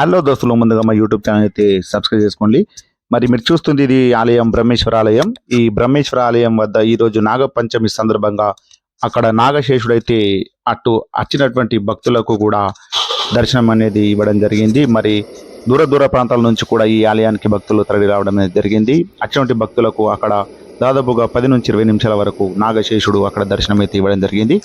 Hello దోస్తులు ముందుగా మా యూట్యూబ్ ఛానల్ అయితే సబ్స్క్రైబ్ చేసుకోండి. మరి మీరు చూస్తుంది ఇది ఆలయం బ్రహ్మేశ్వర ఆలయం. ఈ బ్రహ్మేశ్వర ఆలయం వద్ద ఈ రోజు సందర్భంగా అక్కడ నాగశేషుడు అయితే అటు వచ్చినటువంటి భక్తులకు కూడా దర్శనం అనేది ఇవ్వడం జరిగింది. మరి దూర దూర ప్రాంతాల నుంచి కూడా ఈ ఆలయానికి భక్తులు తరలి రావడం అనేది జరిగింది. అటువంటి భక్తులకు అక్కడ దాదాపుగా పది నుంచి ఇరవై నిమిషాల వరకు నాగశేషుడు అక్కడ దర్శనం అయితే ఇవ్వడం జరిగింది.